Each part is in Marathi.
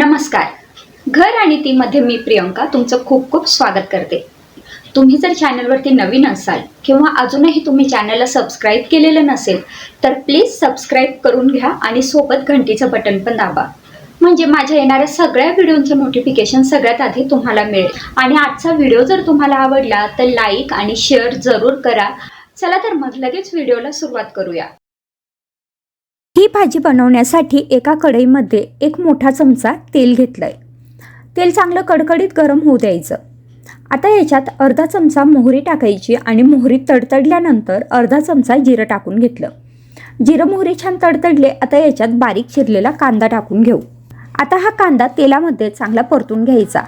नमस्कार. घर आणि ती मध्ये मी प्रियंका तुमचं खूप खूप स्वागत करते. तुम्ही जर चॅनलवरती नवीन असाल किंवा अजूनही तुम्ही चॅनलला सबस्क्राईब केलेलं नसेल तर प्लीज सबस्क्राईब करून घ्या आणि सोबत घंटीचं बटन पण दाबा. म्हणजे माझ्या येणाऱ्या सगळ्या व्हिडिओचं नोटिफिकेशन सगळ्यात आधी तुम्हाला मिळेल. आणि आजचा व्हिडिओ जर तुम्हाला आवडला तर लाईक आणि शेअर जरूर करा. चला तर मग लगेच व्हिडिओला सुरुवात करूया. ही भाजी बनवण्यासाठी एका कढईमध्ये एक मोठा चमचा तेल घेतलं आहे तेल चांगलं कडकडीत गरम होऊ द्यायचं. आता याच्यात अर्धा चमचा मोहरी टाकायची आणि मोहरी तडतडल्यानंतर अर्धा चमचा जिरं टाकून घेतलं. जिरं मोहरी छान तडतडले आता याच्यात बारीक चिरलेला कांदा टाकून घेऊ. आता हा कांदा तेलामध्ये चांगला परतून घ्यायचा.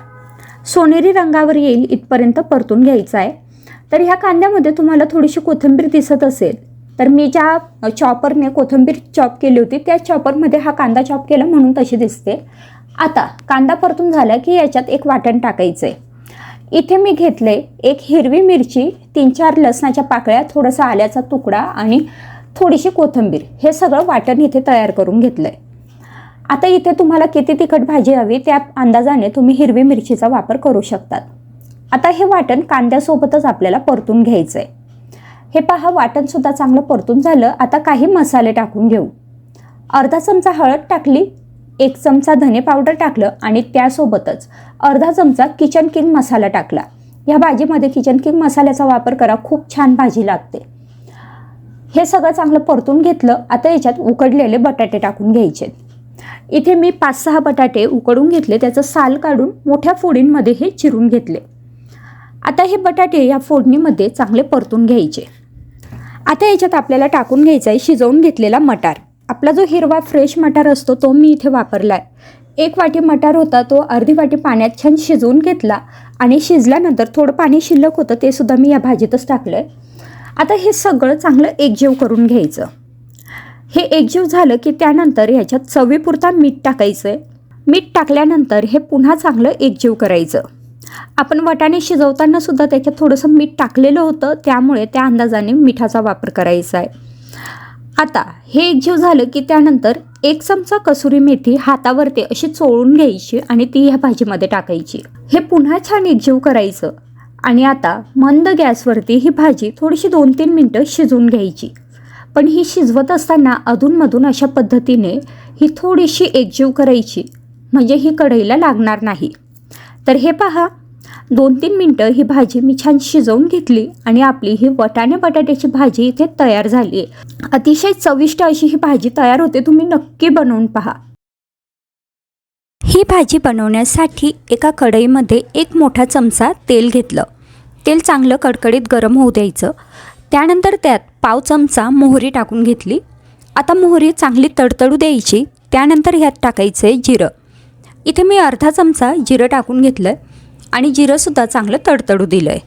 सोनेरी रंगावर येईल इथपर्यंत परतून घ्यायचा आहे. तर ह्या कांद्यामध्ये तुम्हाला थोडीशी कोथिंबीर दिसत असेल. तर मी ज्या चॉपरने कोथिंबीर चॉप केली होती त्या चॉपरमध्ये हा कांदा चॉप केला म्हणून तशी दिसते. आता कांदा परतून झाला की याच्यात एक वाटण टाकायचं आहे इथे मी घेतले एक हिरवी मिरची तीन चार लसणाच्या पाकळ्या थोडासा आल्याचा तुकडा आणि थोडीशी कोथिंबीर. हे सगळं वाटण इथे तयार करून घेतलं आहे आता इथे तुम्हाला किती तिखट भाजी हवी त्या अंदाजाने तुम्ही हिरवी मिरचीचा वापर करू शकतात. आता हे वाटण कांद्यासोबतच आपल्याला परतून घ्यायचं आहे हे पहा वाटणसुद्धा चांगलं परतून झालं. आता काही मसाले टाकून घेऊ. अर्धा चमचा हळद टाकली एक चमचा धने पावडर टाकलं आणि त्यासोबतच अर्धा चमचा किचन किंग मसाला टाकला. या भाजीमध्ये किचन किंग मसाल्याचा वापर करा खूप छान भाजी लागते. हे सगळं चांगलं परतून घेतलं. आता याच्यात उकडलेले बटाटे टाकून घ्यायचे. इथे मी पाच सहा बटाटे उकडून घेतले. त्याचं साल काढून मोठ्या फोडींमध्ये हे चिरून घेतले. आता हे बटाटे या फोडणीमध्ये चांगले परतून घ्यायचे. आता याच्यात आपल्याला टाकून घ्यायचा आहे शिजवून घेतलेला मटार. आपला जो हिरवा फ्रेश मटार असतो तो मी इथे वापरला आहे एक वाटी मटार होता तो अर्धी वाटी पाण्यात छान शिजवून घेतला आणि शिजल्यानंतर थोडं पाणी शिल्लक होतं ते सुद्धा मी या भाजीतच टाकलं आहे आता हे सगळं चांगलं एकजीव करून घ्यायचं. हे एकजीव झालं की त्यानंतर ह्याच्यात चवीपुरता मीठ टाकायचं आहे मीठ टाकल्यानंतर हे पुन्हा चांगलं एकजीव करायचं. आपण वटाणे शिजवताना सुद्धा त्याच्यात थोडंसं मीठ टाकलेलं होतं त्यामुळे त्या अंदाजाने मिठाचा वापर करायचा आहे. आता हे एकजीव झालं की त्यानंतर एक चमचा कसुरी मेथी हातावरती अशी चोळून घ्यायची आणि ती ह्या भाजीमध्ये टाकायची. हे पुन्हा छान एकजीव करायचं. आणि आता मंद गॅसवरती ही भाजी थोडीशी दोन तीन मिनटं शिजवून घ्यायची. पण ही शिजवत असताना अधूनमधून अशा पद्धतीने ही थोडीशी एकजीव करायची. म्हणजे ही कढईला लागणार नाही. तर हे पहा दोन तीन मिनटं ही भाजी मी छान शिजवून घेतली आणि आपली ही वटाणे बटाट्याची भाजी इथे तयार झाली आहे. अतिशय चविष्ट अशी ही भाजी तयार होते तुम्ही नक्की बनवून पहा. ही भाजी बनवण्यासाठी एका कढईमध्ये एक मोठा चमचा तेल घेतलं. तेल चांगलं कडकडीत गरम होऊ द्यायचं. त्यानंतर त्यात पाव चमचा मोहरी टाकून घेतली. आता मोहरी चांगली तडतडू द्यायची त्यानंतर ह्यात टाकायचं आहे जिरं. इथे मी अर्धा चमचा जिरं टाकून घेतलं आहे आणि जिरंसुद्धा चांगलं तडतडू दिलं आहे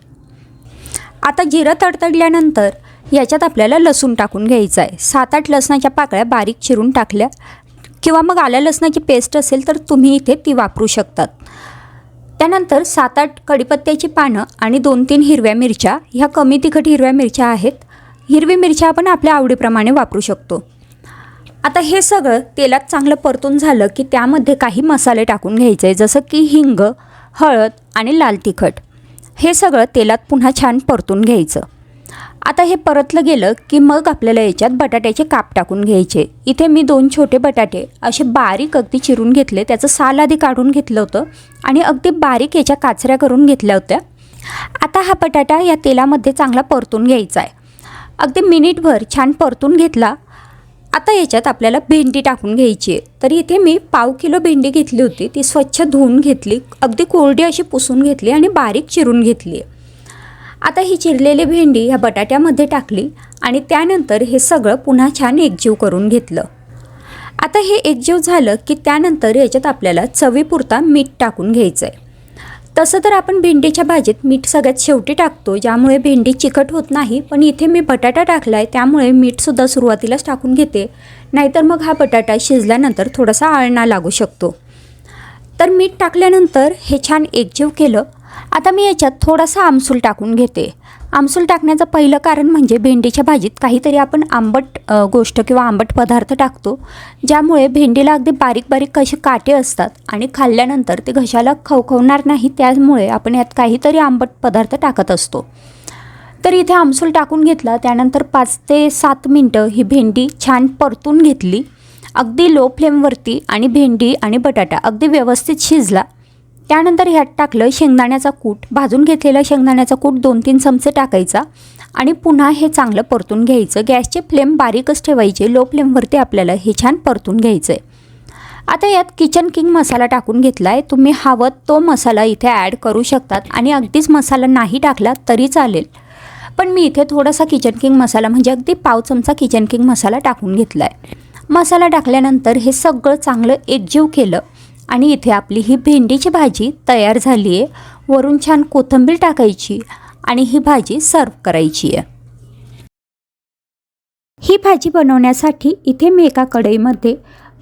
आता जिरं तडतडल्यानंतर याच्यात आपल्याला लसूण टाकून घ्यायचं आहे सात आठ लसणाच्या पाकळ्या बारीक चिरून टाकल्या. किंवा मग आल्या लसणाची पेस्ट असेल तर तुम्ही इथे ती वापरू शकतात. त्यानंतर सात आठ कडीपत्त्याची पानं आणि दोन तीन हिरव्या मिरच्या ह्या कमी तिखट हिरव्या मिरच्या आहेत. हिरवी मिरच्या आपण आपल्या आवडीप्रमाणे वापरू शकतो. आता हे सगळं तेलात चांगलं परतून झालं की त्यामध्ये काही मसाले टाकून घ्यायचे जसं की हिंग हळद आणि लाल तिखट. हे सगळं तेलात पुन्हा छान परतून घ्यायचं. आता हे परतलं गेलं की मग आपल्याला याच्यात बटाट्याचे काप टाकून घ्यायचे. इथे मी दोन छोटे बटाटे असे बारीक अगदी चिरून घेतले. त्याचं साल आधी काढून घेतलं होतं आणि अगदी बारीक याच्या काचऱ्या करून घेतल्या होत्या. आता हा बटाटा या तेलामध्ये चांगला परतून घ्यायचा आहे. अगदी मिनिटभर छान परतून घेतला आता याच्यात आपल्याला भेंडी टाकून घ्यायची आहे. तर इथे मी पाव किलो भेंडी घेतली होती. ती स्वच्छ धुवून घेतली अगदी कोरडी अशी पुसून घेतली आणि बारीक चिरून घेतली आहे. आता ही चिरलेली भेंडी ह्या बटाट्यामध्ये टाकली आणि त्यानंतर हे सगळं पुन्हा छान एकजीव करून घेतलं. आता हे एकजीव झालं की त्यानंतर याच्यात आपल्याला चवीपुरता मीठ टाकून घ्यायचं आहे तसं तर आपण भेंडीच्या भाजीत मीठ सगळ्यात शेवटी टाकतो ज्यामुळे भेंडी चिकट होत नाही पण इथे मी बटाटा टाकला आहे त्यामुळे मीठसुद्धा सुरुवातीलाच टाकून घेते. नाहीतर मग हा बटाटा शिजल्यानंतर थोडासा आळणा लागू शकतो. तर मीठ टाकल्यानंतर हे छान एकजीव केलं. आता मी याच्यात थोडासा आमसूल टाकून घेते. आमसूल टाकण्याचं पहिलं कारण म्हणजे भेंडीच्या भाजीत काहीतरी आपण आंबट गोष्ट किंवा आंबट पदार्थ टाकतो ज्यामुळे भेंडीला अगदी बारीक बारीक कसे काटे असतात आणि खाल्ल्यानंतर ते घशाला खवखवणार नाही त्यामुळे आपण यात काहीतरी आंबट पदार्थ टाकत असतो. तर इथे आमसूल टाकून घेतला त्यानंतर पाच ते सात मिनटं ही भेंडी छान परतून घेतली. अगदी लो फ्लेमवरती आणि भेंडी आणि बटाटा अगदी व्यवस्थित शिजला. त्यानंतर ह्यात टाकलं शेंगदाण्याचा कूट. भाजून घेतलेला शेंगदाण्याचा कूट दोन तीन चमचे टाकायचा आणि पुन्हा हे चांगलं परतून घ्यायचं. गॅसचे फ्लेम बारीकच ठेवायचे. लो फ्लेमवरती आपल्याला हे छान परतून घ्यायचं आहे आता यात किचन किंग मसाला टाकून घेतला आहे तुम्ही हवं तो मसाला इथे ॲड करू शकतात आणि अगदीच मसाला नाही टाकला तरी चालेल. पण मी इथे थोडासा किचन किंग मसाला म्हणजे अगदी पाव चमचा किचन किंग मसाला टाकून घेतला आहे मसाला टाकल्यानंतर हे सगळं चांगलं एकजीव केलं. आणि इथे आपली ही भेंडीची भाजी तयार झाली आहे. वरून छान कोथिंबीर टाकायची आणि ही भाजी सर्व करायची आहे. ही भाजी बनवण्यासाठी इथे मी एका कढईमध्ये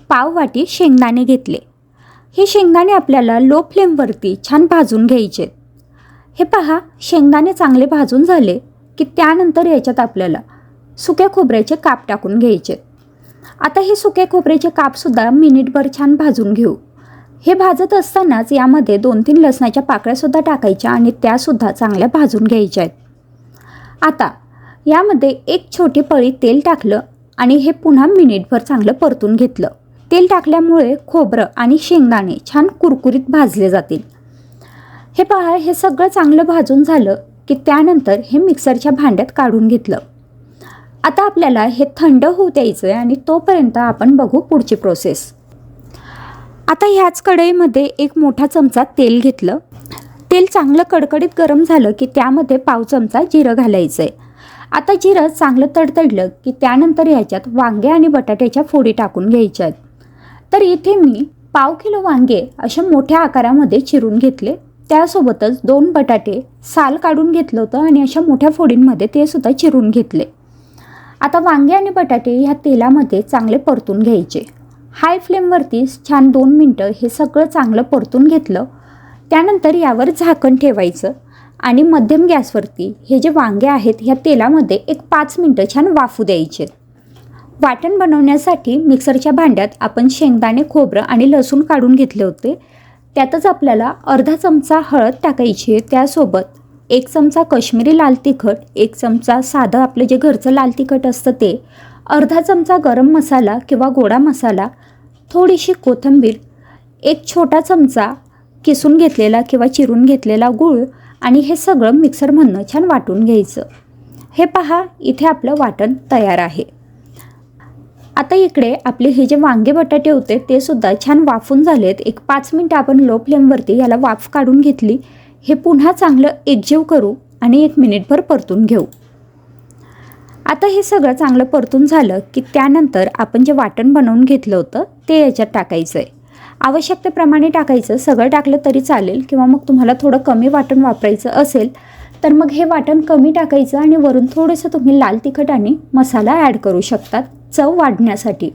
पाव वाटी शेंगदाणे घेतले. हे शेंगदाणे आपल्याला लो फ्लेमवरती छान भाजून घ्यायचे. हे पहा शेंगदाणे चांगले भाजून झाले की त्यानंतर याच्यात आपल्याला सुक्या खोबऱ्याचे काप टाकून घ्यायचे. आता हे सुक्या खोबऱ्याचे कापसुद्धा मिनिटभर छान भाजून घेऊ. हे भाजत असतानाच यामध्ये दोन तीन लसणाच्या पाकळ्यासुद्धा टाकायच्या आणि त्यासुद्धा चांगल्या भाजून घ्यायच्या आहेत. आता यामध्ये एक छोटी पळी तेल टाकलं आणि हे पुन्हा मिनिटभर चांगलं परतून घेतलं. तेल टाकल्यामुळे खोबरं आणि शेंगदाणे छान कुरकुरीत भाजले जातील. हे पहा हे सगळं चांगलं भाजून झालं की त्यानंतर हे मिक्सरच्या भांड्यात काढून घेतलं. आता आपल्याला हे थंड होऊ द्यायचं आहे आणि तोपर्यंत आपण बघू पुढची प्रोसेस. आता ह्याच कढईमध्ये एक मोठा चमचा तेल घेतलं. तेल चांगलं कडकडीत गरम झालं की त्यामध्ये पाव चमचा जिरं घालायचं आहे आता जिरं चांगलं तडतडलं की त्यानंतर ह्याच्यात वांगे आणि बटाट्याच्या फोडी टाकून घ्यायच्या आहेत. तर इथे मी पाव किलो वांगे अशा मोठ्या आकारामध्ये चिरून घेतले. त्यासोबतच दोन बटाटे साल काढून घेतलं होतं आणि अशा मोठ्या फोडींमध्ये ते सुद्धा चिरून घेतले. आता वांगे आणि बटाटे ह्या तेलामध्ये चांगले परतून घ्यायचे. हाय फ्लेमवरती छान दोन मिनटं हे सगळं चांगलं परतून घेतलं. त्यानंतर यावर झाकण ठेवायचं आणि मध्यम गॅसवरती हे जे वांगे आहेत ह्या तेलामध्ये एक पाच मिनटं छान वाफू द्यायचे. वाटण बनवण्यासाठी मिक्सरच्या भांड्यात आपण शेंगदाणे खोबरं आणि लसूण काढून घेतले होते. त्यातच आपल्याला अर्धा चमचा हळद टाकायची आहे त्यासोबत एक चमचा कश्मीरी लाल तिखट एक चमचा साधं आपलं जे घरचं लाल तिखट असतं ते अर्धा चमचा गरम मसाला किंवा गोडा मसाला थोडीशी कोथिंबीर एक छोटा चमचा किसून घेतलेला किंवा चिरून घेतलेला गूळ आणि हे सगळं मिक्सरमधनं छान वाटून घ्यायचं. हे पहा इथे आपलं वाटण तयार आहे. आता इकडे आपले हे जे वांगे बटाटे होते ते सुद्धा छान वाफून झालेत. एक पाच मिनटं आपण लो फ्लेमवरती याला वाफ काढून घेतली. हे पुन्हा चांगलं एकजीव करू आणि एक मिनिटभर परतून घेऊ. आता हे सगळं चांगलं परतून झालं की त्यानंतर आपण जे वाटण बनवून घेतलं होतं ते याच्यात टाकायचं आहे आवश्यकतेप्रमाणे टाकायचं सगळं टाकलं तरी चालेल किंवा मग तुम्हाला थोडं कमी वाटण वापरायचं असेल तर मग हे वाटण कमी टाकायचं आणि वरून थोडंसं तुम्ही लाल तिखट आणि मसाला ॲड करू शकतात चव वाढण्यासाठी.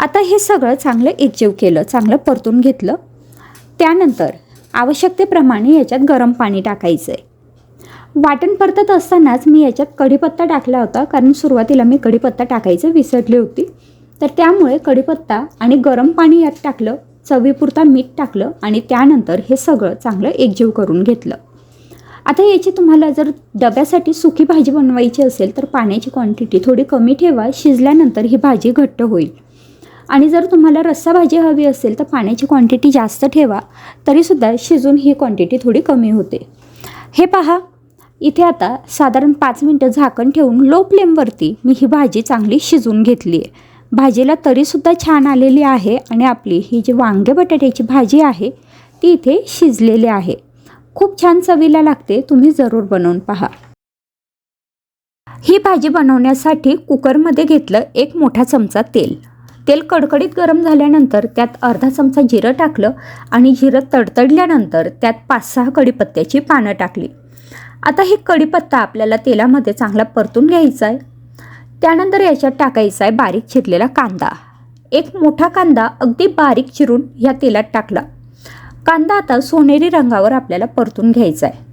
आता हे सगळं चांगलं एकजीव केलं चांगलं परतून घेतलं. त्यानंतर आवश्यकतेप्रमाणे याच्यात गरम पाणी टाकायचं आहे वाटण परतत असतानाच मी याच्यात कढीपत्ता टाकला होता कारण सुरुवातीला मी कढीपत्ता टाकायचं विसरली होती. तर त्यामुळे कढीपत्ता आणि गरम पाणी यात टाकलं चवीपुरता मीठ टाकलं आणि त्यानंतर हे सगळं चांगलं एकजीव करून घेतलं. आता याची तुम्हाला जर डब्यासाठी सुकी भाजी बनवायची असेल तर पाण्याची क्वांटिटी थोडी कमी ठेवा शिजल्यानंतर ही भाजी घट्ट होईल. आणि जर तुम्हाला रस्सा भाजी हवी असेल तर पाण्याची क्वांटिटी जास्त ठेवा तरीसुद्धा शिजून ही क्वांटिटी थोडी कमी होते. हे पहा इथे आता साधारण पाच मिनटं झाकण ठेवून लो फ्लेमवरती मी ही भाजी चांगली शिजवून घेतली आहे भाजीला तरीसुद्धा छान आलेली आहे आणि आपली ही जी वांगे बटाट्याची भाजी आहे ती इथे शिजलेली आहे. खूप छान चवीला लागते तुम्ही जरूर बनवून पहा. ही भाजी बनवण्यासाठी कुकरमध्ये घेतलं एक मोठा चमचा तेल. तेल कडकडीत गरम झाल्यानंतर त्यात अर्धा चमचा जिरं टाकलं आणि जिरं तडतडल्यानंतर त्यात पाच सहा कडीपत्त्याची पानं टाकली. आता हे कढीपत्ता आपल्याला तेलामध्ये चांगला परतून घ्यायचा आहे. त्यानंतर याच्यात टाकायचा आहे बारीक चिरलेला कांदा. एक मोठा कांदा अगदी बारीक चिरून ह्या तेलात टाकला. कांदा आता सोनेरी रंगावर आपल्याला परतून घ्यायचा आहे.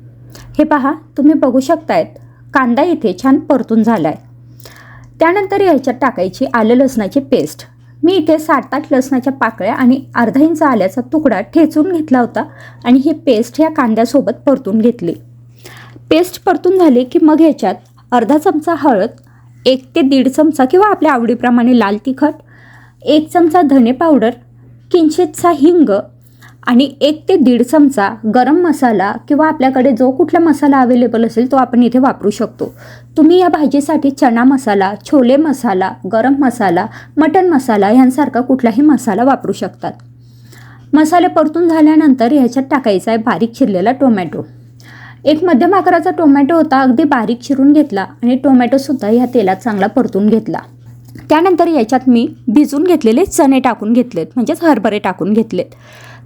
हे पहा तुम्ही बघू शकतायत कांदा इथे छान परतून झाला आहे त्यानंतर याच्यात टाकायची आलं लसणाची पेस्ट. मी इथे सात आठ लसणाच्या पाकळ्या आणि अर्धा इंच आल्याचा तुकडा ठेचून घेतला होता आणि ही पेस्ट ह्या कांद्यासोबत परतून घेतली. पेस्ट परतून झाली की मग ह्याच्यात अर्धा चमचा हळद एक ते दीड चमचा किंवा आपल्या आवडीप्रमाणे लाल तिखट एक चमचा धने पावडर किंचितसा हिंग आणि एक ते दीड चमचा गरम मसाला किंवा आपल्याकडे जो कुठला मसाला अवेलेबल असेल तो आपण इथे वापरू शकतो. तुम्ही या भाजीसाठी चणा मसाला छोले मसाला गरम मसाला मटन मसाला यांसारखा कुठलाही मसाला वापरू शकतात. मसाले परतून झाल्यानंतर ह्याच्यात टाकायचा आहे बारीक चिरलेला टोमॅटो. एक मध्यम आकाराचा टोमॅटो होता अगदी बारीक चिरून घेतला आणि टोमॅटोसुद्धा ह्या तेलात चांगला परतून घेतला. त्यानंतर याच्यात मी भिजून घेतलेले चणे टाकून घेतलेत म्हणजेच हरभरे टाकून घेतलेत.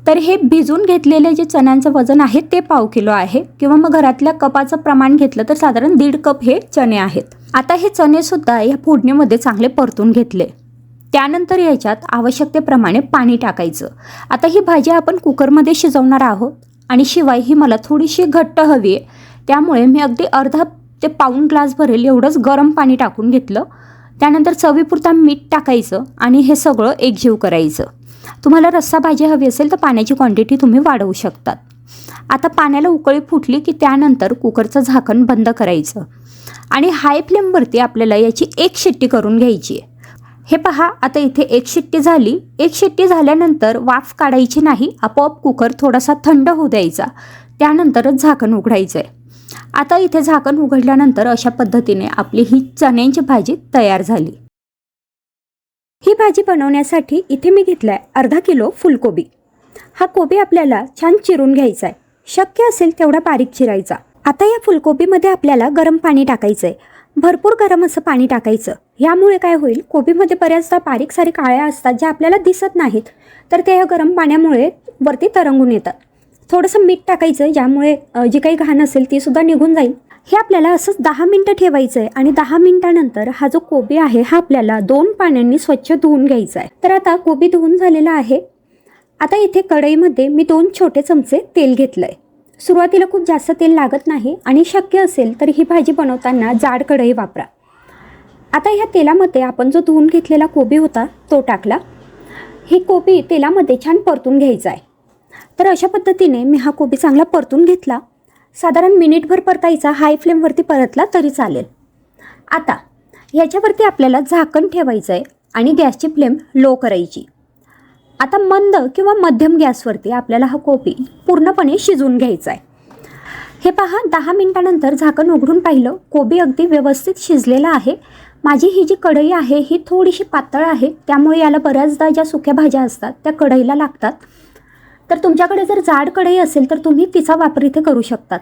तर हे भिजून घेतलेले जे चण्यांचं वजन आहे ते पाव किलो आहे किंवा मग घरातल्या कपाचं प्रमाण घेतलं तर साधारण दीड कप हे चणे आहेत. आता हे चणेसुद्धा या फोडणीमध्ये चांगले परतून घेतले. त्यानंतर याच्यात आवश्यकतेप्रमाणे पाणी टाकायचं. आता ही भाजी आपण कुकरमध्ये शिजवणार आहोत. आणि शिवाय ही मला थोडीशी घट्ट हवी आहे. त्यामुळे मी अगदी अर्धा ते पाऊण ग्लास भरेल एवढंच गरम पाणी टाकून घेतलं. त्यानंतर चवीपुरता मीठ टाकायचं आणि हे सगळं एकजीव करायचं. तुम्हाला रस्सा भाजी हवी असेल तर पाण्याची क्वांटिटी तुम्ही वाढवू शकतात. आता पाण्याला उकळी फुटली की त्यानंतर कुकरचं झाकण बंद करायचं. आणि हाय फ्लेमवरती आपल्याला याची एक शिट्टी करून घ्यायची आहे. हे पहा आता इथे एक शिट्टी झाली. एक शिट्टी झाल्यानंतर वाफ काढायची नाही आपोआप कुकर थोडासा थंड होऊ द्यायचा. त्यानंतरच झाकण उघडायचं आहे आता इथे झाकण उघडल्यानंतर अशा पद्धतीने आपली ही चण्यांची भाजी तयार झाली. ही भाजी बनवण्यासाठी इथे मी घेतला आहे अर्धा किलो फुलकोबी. हा कोबी आपल्याला छान चिरून घ्यायचा आहे शक्य असेल तेवढा बारीक चिरायचा. आता या फुलकोबीमध्ये आपल्याला गरम पाणी टाकायचं आहे भरपूर गरम असं पाणी टाकायचं. यामुळे काय होईल कोबीमध्ये बऱ्याचदा बारीक सारीक आळ्या असतात ज्या आपल्याला दिसत नाहीत. तर त्या गरम पाण्यामुळे वरती तरंगून येतात. थोडंसं मीठ टाकायचं ज्यामुळे जी काही घाण असेल ती सुद्धा निघून जाईल. हे आपल्याला असंच दहा मिनटं ठेवायचं आहे आणि दहा मिनिटानंतर हा जो कोबी आहे हा आपल्याला दोन पाण्यांनी स्वच्छ धुवून घ्यायचा आहे तर आता कोबी धुवून झालेला आहे. आता इथे कढईमध्ये मी दोन छोटे चमचे तेल घेतलं आहे सुरुवातीला खूप जास्त तेल लागत नाही आणि शक्य असेल तर ही भाजी बनवताना जाड कढई वापरा. आता ह्या तेलामध्ये आपण जो धुवून घेतलेला कोबी होता तो टाकला. ही कोबी तेलामध्ये छान परतून घ्यायचा आहे. तर अशा पद्धतीने मी हा कोबी चांगला परतून घेतला. साधारण मिनिटभर परतायचा हाय फ्लेमवरती परतला तरी चालेल. आता ह्याच्यावरती आपल्याला झाकण ठेवायचं आहे आणि गॅसची फ्लेम लो करायची. आता मंद किंवा मध्यम गॅसवरती आपल्याला हा कोबी पूर्णपणे शिजवून घ्यायचा आहे. हे पहा दहा मिनिटानंतर झाकण उघडून पाहिलं कोबी अगदी व्यवस्थित शिजलेला आहे. माझी ही जी कढई आहे ही थोडीशी पातळ आहे त्यामुळे याला बऱ्याचदा ज्या सुक्या भाज्या असतात त्या कढईला लागतात. तर तुमच्याकडे जर जाड कढई असेल तर तुम्ही तिचा वापर इथे करू शकतात.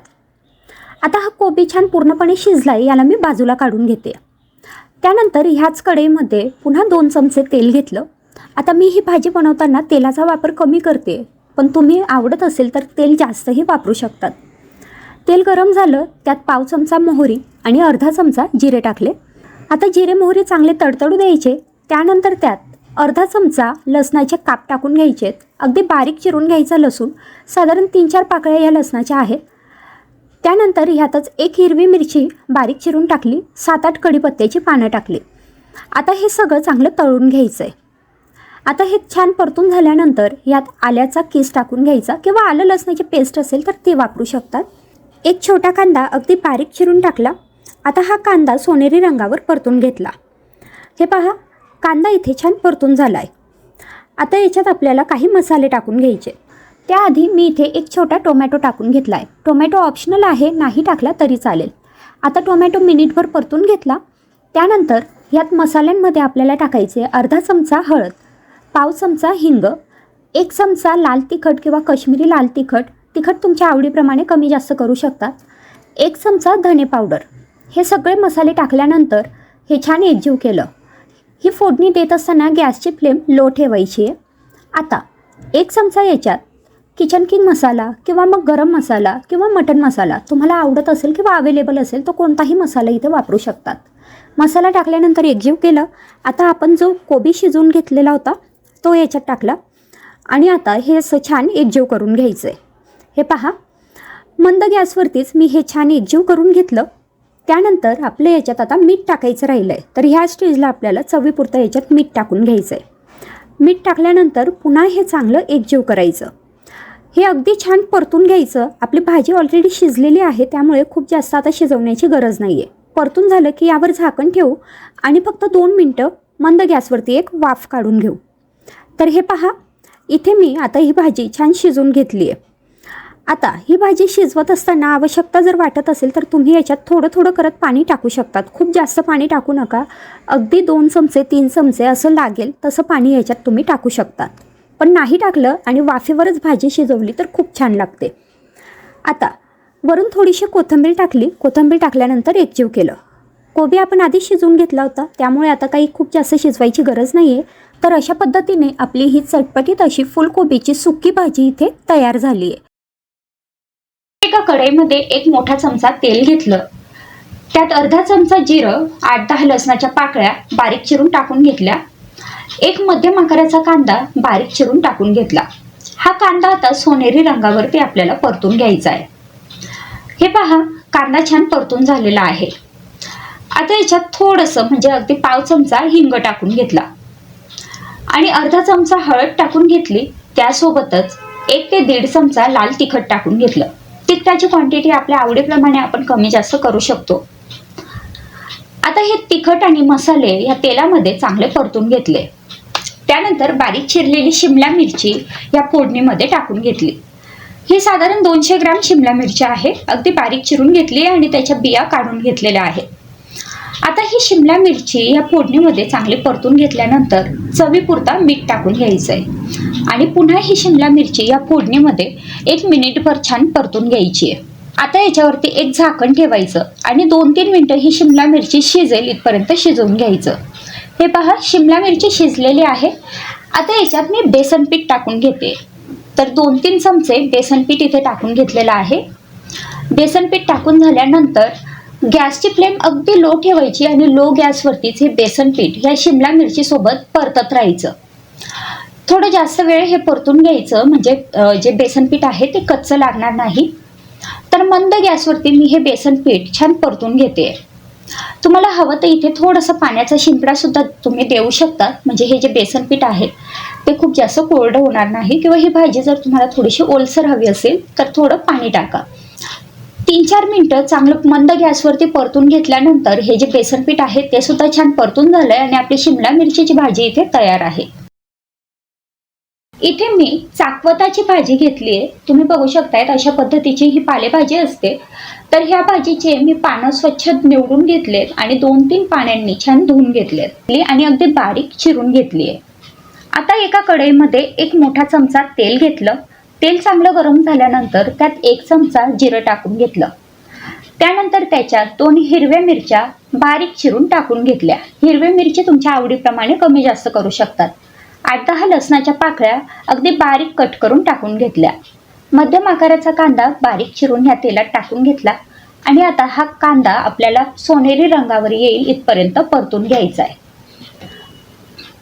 आता हा कोबी छान पूर्णपणे शिजला आहे याला मी बाजूला काढून घेते. त्यानंतर ह्याच कढईमध्ये पुन्हा दोन चमचे तेल घेतलं. आता मी ही भाजी बनवताना तेलाचा वापर कमी करते पण तुम्ही आवडत असेल तर तेल जास्तही वापरू शकतात. तेल गरम झालं त्यात पाव चमचा मोहरी आणि अर्धा चमचा जिरे टाकले. आता जिरे मोहरी चांगले तडतडू द्यायचे त्यानंतर त्यात अर्धा चमचा लसणाचे काप टाकून घ्यायचे. अगदी बारीक चिरून घ्यायचा लसूण साधारण तीन चार पाकळ्या या लसणाच्या आहेत. त्यानंतर ह्यातच एक हिरवी मिरची बारीक चिरून टाकली सात आठ कढीपत्त्याची पानं टाकली. आता हे सगळं चांगलं तळून घ्यायचं आहे आता हे छान परतून झाल्यानंतर यात आल्याचा केस टाकून घ्यायचा किंवा आलं लसणाची पेस्ट असेल तर ते वापरू शकतात. एक छोटा कांदा अगदी बारीक चिरून टाकला. आता हा कांदा सोनेरी रंगावर परतून घेतला. हे पहा कांदा इथे छान परतून झाला आहे आता याच्यात आपल्याला काही मसाले टाकून घ्यायचे. त्याआधी मी इथे एक छोटा टोमॅटो टाकून घेतला आहे टोमॅटो ऑप्शनल आहे नाही टाकला तरी चालेल. आता टोमॅटो मिनिटभर परतून घेतला. त्यानंतर यात मसाल्यांमध्ये आपल्याला टाकायचे अर्धा चमचा हळद. पाव चमचा हिंग एक चमचा लाल तिखट किंवा कश्मीरी लाल तिखट. तिखट तुमच्या आवडीप्रमाणे कमी जास्त करू शकतात एक चमचा धने पावडर. हे सगळे मसाले टाकल्यानंतर हे छान एकजीव केलं. ही फोडणी देत असताना गॅसची फ्लेम लो ठेवायची आहे. आता एक चमचा याच्यात किचन किंग मसाला किंवा मग गरम मसाला किंवा मटन मसाला तुम्हाला आवडत असेल किंवा अवेलेबल असेल तो कोणताही मसाला इथे वापरू शकतात. मसाला टाकल्यानंतर एकजीव केलं. आता आपण जो कोबी शिजवून घेतलेला होता तो याच्यात टाकला. आणि आता हे असं छान एकजीव करून घ्यायचं आहे हे पहा. मंद गॅसवरतीच मी हे छान एकजीव करून घेतलं. त्यानंतर आपलं याच्यात आता मीठ टाकायचं राहिलं आहे तर ह्या स्टेजला आपल्याला चवीपुरतं याच्यात मीठ टाकून घ्यायचं आहे मीठ टाकल्यानंतर पुन्हा हे चांगलं एकजीव करायचं. हे अगदी छान परतून घ्यायचं. आपली भाजी ऑलरेडी शिजलेली आहे त्यामुळे खूप जास्त आता शिजवण्याची गरज नाही आहे परतून झालं की यावर झाकण ठेवू आणि फक्त दोन मिनटं मंद गॅसवरती एक वाफ काढून घेऊ. तर हे पहा इथे मी आता ही भाजी छान शिजवून घेतली आहे. आता ही भाजी शिजवत असताना आवश्यकता जर वाटत असेल तर तुम्ही याच्यात थोडं थोडं करत पाणी टाकू शकतात. खूप जास्त पाणी टाकू नका. अगदी दोन चमचे तीन चमचे असं लागेल तसं पाणी याच्यात तुम्ही टाकू शकतात. पण नाही टाकलं आणि वाफेवरच भाजी शिजवली तर खूप छान लागते. आता वरून थोडीशी कोथिंबीर टाकली. कोथिंबीर टाकल्यानंतर एकजीव केलं. कोबी आपण आधी शिजवून घेतला होता. त्यामुळे आता काही खूप जास्त शिजवायची गरज नाही आहे तर अशा पद्धतीने आपली ही चटपटीत अशी फुलकोबीची सुकी भाजी इथे तयार झाली आहे एका कढईमध्ये एक मोठा चमचा तेल घेतलं. त्यात अर्धा चमचा जिरं आठ दहा लसणाच्या पाकळ्या बारीक चिरून टाकून घेतल्या. एक मध्यम आकाराचा कांदा बारीक चिरून टाकून घेतला. हा कांदा आता सोनेरी रंगावरती आपल्याला परतून घ्यायचा आहे. हे पहा कांदा छान परतून झालेला आहे. आता याच्यात थोडंसं म्हणजे अगदी पाव चमचा हिंग टाकून घेतला. आणि अर्धा चमचा हळद टाकून घेतली. त्यासोबतच एक ते दीड चमचा लाल तिखट टाकून घेतलं. तिखटाची क्वांटिटी आपल्या आवडीप्रमाणे आपण कमी जास्त करू शकतो. आता हे तिखट आणि मसाले या तेलामध्ये चांगले परतून घेतले. त्यानंतर बारीक चिरलेली शिमला मिरची या फोडणीमध्ये टाकून घेतली. ही साधारण दोनशे ग्रॅम शिमला मिरची आहे. अगदी बारीक चिरून घेतली आणि त्याच्या बिया काढून घेतलेल्या आहेत. आता ही शिमला मिरची या फोडणीमध्ये चांगली परतून घेतल्यानंतर चवीपुरता मीठ टाकून घ्यायचं आहे आणि पुन्हा ही शिमला मिरची या फोडणीमध्ये एक मिनिटभर छान परतून घ्यायची आहे आता याच्यावरती एक झाकण ठेवायचं आणि दोन तीन मिनटं ही शिमला मिरची शिजेल इथपर्यंत शिजवून घ्यायचं. हे पहा शिमला मिरची शिजलेली आहे. आता याच्यात मी बेसन पीठ टाकून घेते. तर दोन तीन चमचे बेसन पीठ इथे टाकून घेतलेलं आहे. बेसन पीठ टाकून झाल्यानंतर गॅसची फ्लेम अगदी लो ठेवायची आणि लो गॅसवरतीच हे बेसन पीठ या शिमला मिरची सोबत परतत राहायचं. थोडं जास्त वेळ हे परतून घ्यायचं म्हणजे जे बेसन पीठ आहे ते कच्चं लागणार नाही. तर मंद गॅसवरती मी हे बेसन पीठ छान परतून घेते. तुम्हाला हवं तर इथे थोडंसं पाण्याचा शिंपडा सुद्धा तुम्ही देऊ शकता म्हणजे हे जे बेसन पीठ आहे ते खूप जास्त कोरडं होणार नाही किंवा ही भाजी जर तुम्हाला थोडीशी ओलसर हवी असेल तर थोडं पाणी टाका. तीन चार मिनटं चांगलं मंद गॅसवरती परतून घेतल्यानंतर हे जे बेसन पीठ आहे ते सुद्धा छान परतून झालंय आणि आपली शिमला मिरचीची भाजी इथे तयार आहे. इथे मी चाकवताची भाजी घेतली आहे. तुम्ही बघू शकतायत अशा पद्धतीची ही पालेभाजी असते. तर ह्या भाजीचे मी पानं स्वच्छ निवडून घेतलेत आणि दोन तीन पाण्यांनी छान धुवून घेतलेत आणि अगदी बारीक चिरून घेतली आहे. आता एका कढईमध्ये एक मोठा चमचा तेल घेतलं. तेल चांगलं गरम झाल्यानंतर त्यात एक चमचा जिरं टाकून घेतलं. त्यानंतर त्याच्यात दोन हिरव्या मिरच्या बारीक चिरून टाकून घेतल्या. हिरव्या मिरची तुमच्या आवडीप्रमाणे कमी जास्त करू शकतात. आठ दहा लसणाच्या पाकळ्या अगदी बारीक कट करून टाकून घेतल्या. मध्यम आकाराचा कांदा बारीक चिरून ह्या तेलात टाकून घेतला आणि आता हा कांदा आपल्याला सोनेरी रंगावर येईल इथपर्यंत परतून घ्यायचा आहे.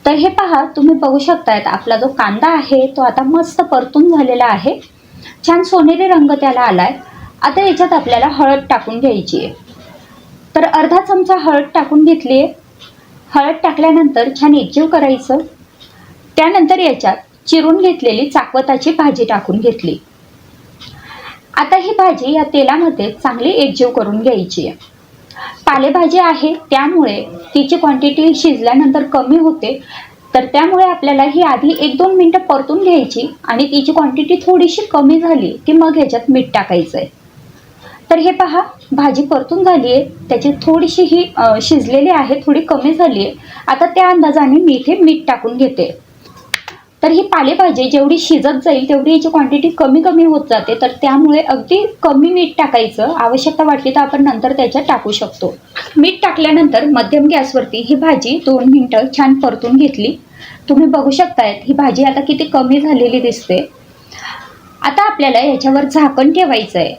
तर हे पहा तुम्ही बघू शकतायत आपला जो कांदा आहे तो आता मस्त परतून झालेला आहे. छान सोनेरी रंग त्याला आलाय. आता याच्यात आपल्याला हळद टाकून घ्यायची आहे. तर अर्धा चमचा हळद टाकून घेतली आहे. हळद टाकल्यानंतर छान एकजीव करायचं. त्यानंतर याच्यात चिरून घेतलेली चाकवताची भाजी टाकून घेतली. आता ही भाजी या तेलामध्ये चांगली एकजीव करून घ्यायची आहे. पालेभाजी आहे त्यामुळे तिची क्वांटिटी शिजल्यानंतर कमी होते. तर त्यामुळे आपल्याला ही आधी एक दोन मिनटं परतून घ्यायची आणि तिची क्वांटिटी थोडीशी कमी झाली की मग ह्याच्यात मीठ टाकायचं आहे तर हे पहा भाजी परतून झाली आहे. त्याची थोडीशी ही शिजलेली आहे थोडी कमी झाली आहे. आता त्या अंदाजाने मी इथे मीठ टाकून घेते. तर ही पालेभाजी जेवढी शिजत जाईल तेवढी याची क्वांटिटी कमी कमी होत जाते. तर त्यामुळे अगदी कमी मीठ टाकायचं. आवश्यकता वाटली तर आपण नंतर त्याच्यात टाकू शकतो. मीठ टाकल्यानंतर मध्यम गॅसवरती ही भाजी दोन मिनटं छान परतून घेतली. तुम्ही बघू शकतायत ही भाजी आता किती कमी झालेली दिसते. आता आपल्याला याच्यावर झाकण ठेवायचं आहे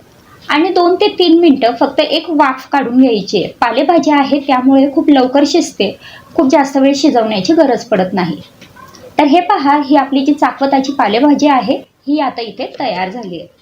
आणि दोन ते तीन मिनटं फक्त एक वाफ काढून घ्यायची आहे. पालेभाजी आहे त्यामुळे खूप लवकर शिजते. खूप जास्त वेळ शिजवण्याची गरज पडत नाही. तर हे पहा ही आपली जी चाकवताची पालेभाजी आहे ही आता इथे तयार झाली आहे.